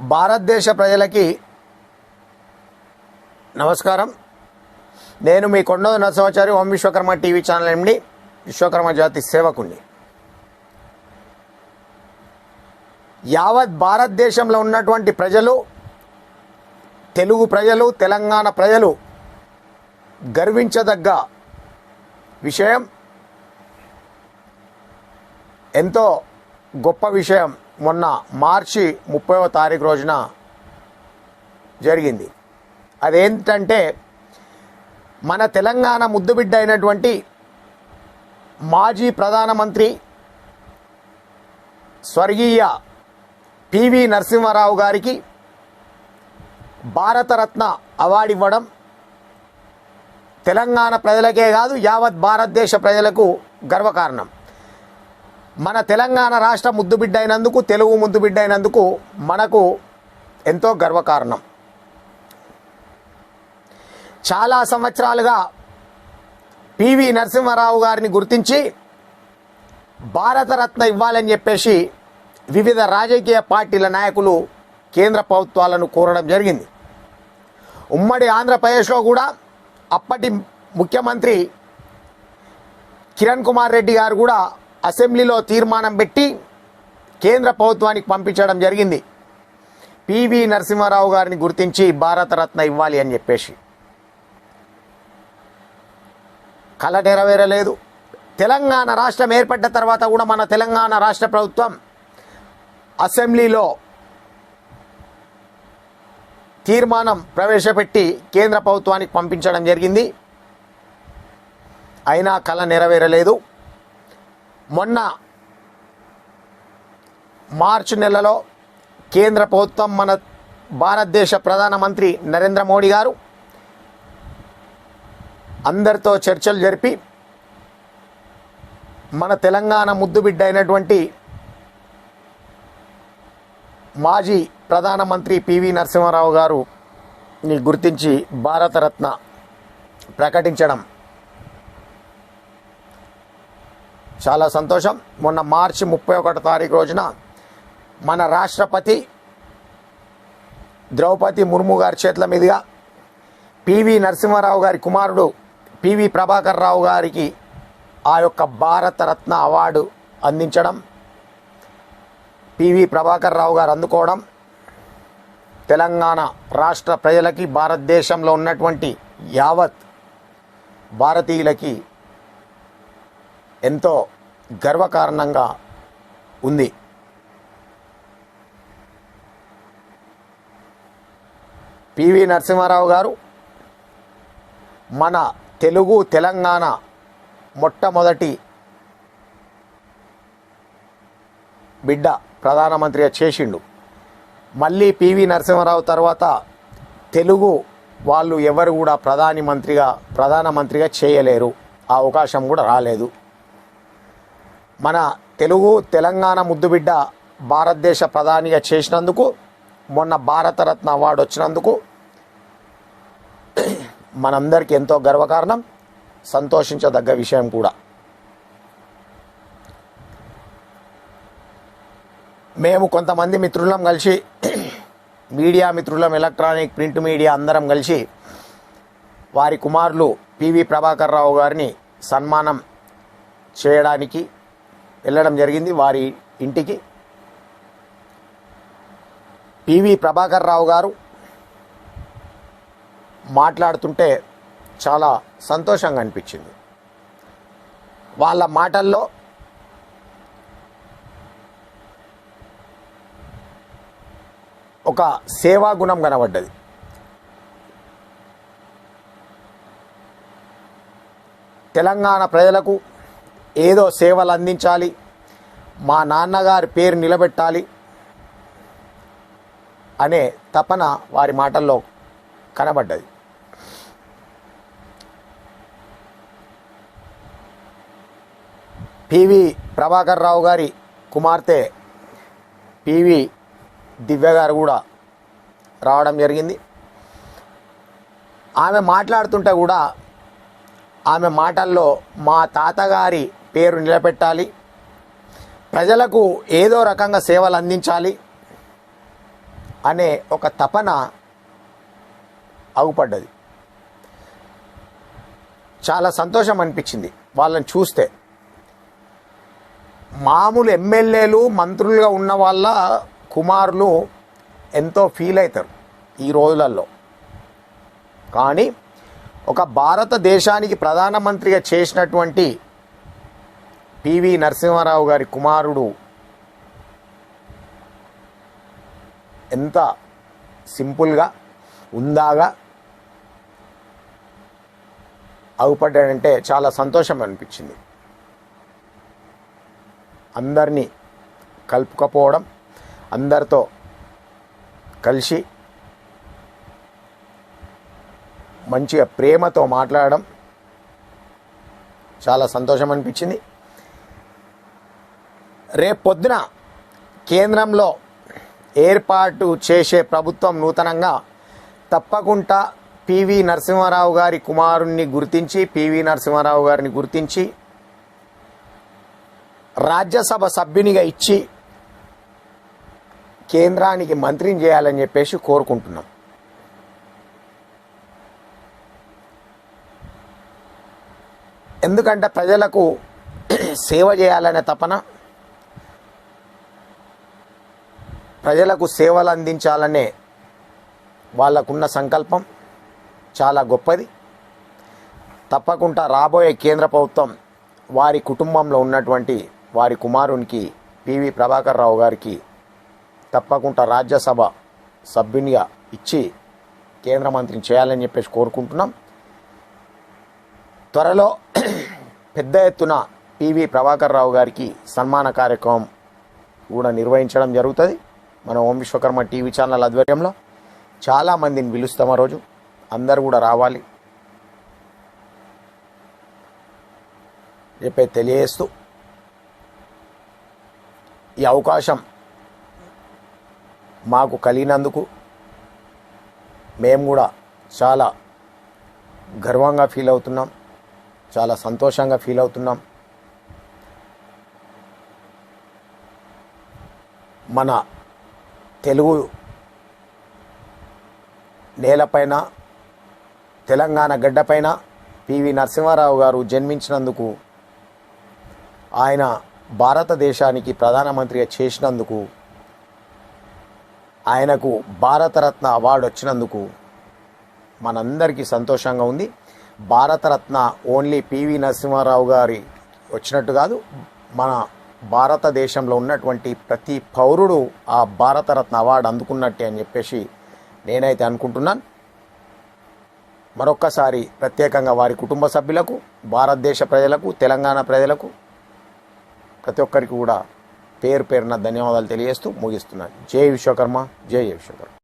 భారతదేశ ప్రజలకి నమస్కారం. నేను మీ Konda Narasimhachari Om Vishwakarma TV channel MD Vishwakarma జాతి సేవకుణ్ణి యావత్ భారతదేశంలో ఉన్నటువంటి ప్రజలు తెలుగు ప్రజలు తెలంగాణ ప్రజలు గర్వించదగ్గ విషయం ఎంతో గొప్ప విషయం. మొన్న మార్చి ముప్పైవ తారీఖు రోజున జరిగింది. అదేంటంటే మన తెలంగాణ ముద్దుబిడ్డ అయినటువంటి మాజీ ప్రధానమంత్రి స్వర్గీయ పివి నరసింహారావు గారికి భారతరత్న అవార్డు ఇవ్వడం తెలంగాణ ప్రజలకే కాదు యావత్ భారతదేశ ప్రజలకు గర్వకారణం. మన తెలంగాణ రాష్ట్ర ముద్దుబిడ్డ అయినందుకు తెలుగు ముద్దుబిడ్డ అయినందుకు మనకు ఎంతో గర్వకారణం. చాలా సంవత్సరాలుగా పివి నరసింహారావు గారిని గుర్తించి భారతరత్న ఇవ్వాలని చెప్పేసి వివిధ రాజకీయ పార్టీల నాయకులు కేంద్ర ప్రభుత్వాలను కోరడం జరిగింది. ఉమ్మడి ఆంధ్రప్రదేశ్లో కూడా అప్పటి ముఖ్యమంత్రి కిరణ్ కుమార్ రెడ్డి గారు కూడా అసెంబ్లీలో తీర్మానం పెట్టి కేంద్ర ప్రభుత్వానికి పంపించడం జరిగింది. పివి నరసింహారావు గారిని గుర్తించి భారతరత్న ఇవ్వాలి అని చెప్పేసి. కళ నెరవేరలేదు. తెలంగాణ రాష్ట్రం ఏర్పడ్డ తర్వాత కూడా మన తెలంగాణ రాష్ట్ర ప్రభుత్వం అసెంబ్లీలో తీర్మానం ప్రవేశపెట్టి కేంద్ర ప్రభుత్వానికి పంపించడం జరిగింది. అయినా కళ నెరవేరలేదు. మొన్న మార్చి నెలలో కేంద్ర ప్రభుత్వం మన భారతదేశ ప్రధానమంత్రి నరేంద్ర మోడీ గారు అందరితో చర్చలు జరిపి మన తెలంగాణ ముద్దుబిడ్డ అయినటువంటి మాజీ ప్రధానమంత్రి పివి నరసింహారావు గారు ని గుర్తించి భారతరత్న ప్రకటించడం చాలా సంతోషం. మొన్న మార్చి ముప్పై ఒకటో తారీఖు రోజున మన రాష్ట్రపతి ద్రౌపది ముర్ము గారి చేతుల మీదుగా పివి నరసింహారావు గారి కుమారుడు పివి ప్రభాకర్ రావు గారికి ఆ యొక్క భారతరత్న అవార్డు అందించడం పివి ప్రభాకర్ రావు గారు అందుకోవడం తెలంగాణ రాష్ట్ర ప్రజలకి భారతదేశంలో ఉన్నటువంటి యావత్ భారతీయులకి ఎంతో గర్వకారణంగా ఉంది. పివి నరసింహారావు గారు మన తెలుగు తెలంగాణ మొట్టమొదటి బిడ్డ ప్రధానమంత్రిగా చేసిండు. మళ్ళీ పివి నరసింహారావు తర్వాత తెలుగు వాళ్ళు ఎవరు కూడా ప్రధాని మంత్రిగా ప్రధానమంత్రిగా చేయలేరు. ఆ అవకాశం కూడా రాలేదు. మన తెలుగు తెలంగాణ ముద్దుబిడ్డ భారతదేశ ప్రధానిగా చేసినందుకు మొన్న భారతరత్న అవార్డు వచ్చినందుకు మనందరికీ ఎంతో గర్వకారణం సంతోషించదగ్గ విషయం కూడా. మేము కొంతమంది మిత్రులం కలిసి మీడియా మిత్రులం ఎలక్ట్రానిక్ ప్రింట్ మీడియా అందరం కలిసి వారి కుమారులు పివి ప్రభాకర్ రావు గారిని సన్మానం చేయడానికి వెళ్ళడం జరిగింది వారి ఇంటికి. పివి ప్రభాకర్ రావు గారు మాట్లాడుతుంటే చాలా సంతోషంగా అనిపించింది. వాళ్ళ మాటల్లో ఒక సేవా గుణం కనబడ్డది. తెలంగాణ ప్రజలకు ఏదో సేవలు అందించాలి. మా నాన్నగారి పేరు నిలబెట్టాలి అనే తపన వారి మాటల్లో కనబడ్డది. పివి ప్రభాకర్ రావు గారి కుమార్తె పివి దివ్య గారు కూడా రావడం జరిగింది. ఆమె మాట్లాడుతుంటే కూడా ఆమె మాటల్లో మా తాతగారి పేరు నిలబెట్టాలి. ప్రజలకు ఏదో రకంగా సేవలు అందించాలి అనే ఒక తపన అగుపడ్డది చాలా సంతోషం అనిపించింది వాళ్ళని చూస్తే. మామూలు ఎమ్మెల్యేలు మంత్రులుగా ఉన్న వాళ్ళ కుమారులు ఎంతో ఫీల్ అవుతారు ఈ రోజులలో. కానీ ఒక భారతదేశానికి ప్రధానమంత్రిగా చేసినటువంటి పివి నరసింహారావు గారి కుమారుడు ఎంత సింపుల్గా ఉందాగా అవుపడ్డాడంటే చాలా సంతోషం అనిపించింది. అందరినీ కలుపుకపోవడం అందరితో కలిసి మంచిగా ప్రేమతో మాట్లాడడం చాలా సంతోషం అనిపించింది. రేపు పొద్దున కేంద్రంలో ఏర్పాటు చేసే ప్రభుత్వం నూతనంగా తప్పకుండా పివి నరసింహారావు గారి కుమారుణ్ణి గుర్తించి పివి నరసింహారావు గారిని గుర్తించి రాజ్యసభ సభ్యునిగా ఇచ్చి కేంద్రానికి మంత్రిని చేయాలని చెప్పేసి కోరుకుంటున్నాం. ఎందుకంటే ప్రజలకు సేవ చేయాలనే తపన ప్రజలకు సేవలు అందించాలనే వాళ్ళకున్న సంకల్పం చాలా గొప్పది. తప్పకుండా రాబోయే కేంద్ర ప్రభుత్వం వారి కుటుంబంలో ఉన్నటువంటి వారి కుమారునికి పివి ప్రభాకర్ రావు గారికి తప్పకుండా రాజ్యసభ సభ్యునిగా ఇచ్చి కేంద్ర మంత్రిని చేయాలని చెప్పేసి కోరుకుంటున్నాం. త్వరలో పెద్ద ఎత్తున పివి ప్రభాకర్ రావు గారికి సన్మాన కార్యక్రమం కూడా నిర్వహించడం జరుగుతుంది. మన ఓం విశ్వకర్మ టీవీ ఛానల్ ఆధ్వర్యంలో చాలామందిని పిలుస్తాం ఆ రోజు. అందరు కూడా రావాలి. చెప్పే తెలియజేస్తూ ఈ అవకాశం మాకు కలిగినందుకు మేము కూడా చాలా గర్వంగా ఫీల్ అవుతున్నాం. చాలా సంతోషంగా ఫీల్ అవుతున్నాం. మన తెలుగు నేలపైన తెలంగాణ గడ్డపైన పివి నరసింహారావు గారు జన్మించినందుకు ఆయన భారతదేశానికి ప్రధానమంత్రిగా చేసినందుకు ఆయనకు భారతరత్న అవార్డు వచ్చినందుకు మనందరికీ సంతోషంగా ఉంది. భారతరత్న ఓన్లీ పివి నరసింహారావు గారి వచ్చినట్టు కాదు మన భారతదేశంలో ఉన్నటువంటి ప్రతి పౌరుడు ఆ భారతరత్న అవార్డు అందుకున్నట్టే అని చెప్పేసి నేనైతే అనుకుంటున్నాను. మరొక్కసారి ప్రత్యేకంగా వారి కుటుంబ సభ్యులకు భారతదేశ ప్రజలకు తెలంగాణ ప్రజలకు ప్రతి ఒక్కరికి కూడా పేరు పేరున ధన్యవాదాలు తెలియజేస్తూ ముగిస్తున్నాను. జై విశ్వకర్మ జై విశ్వకర్మ.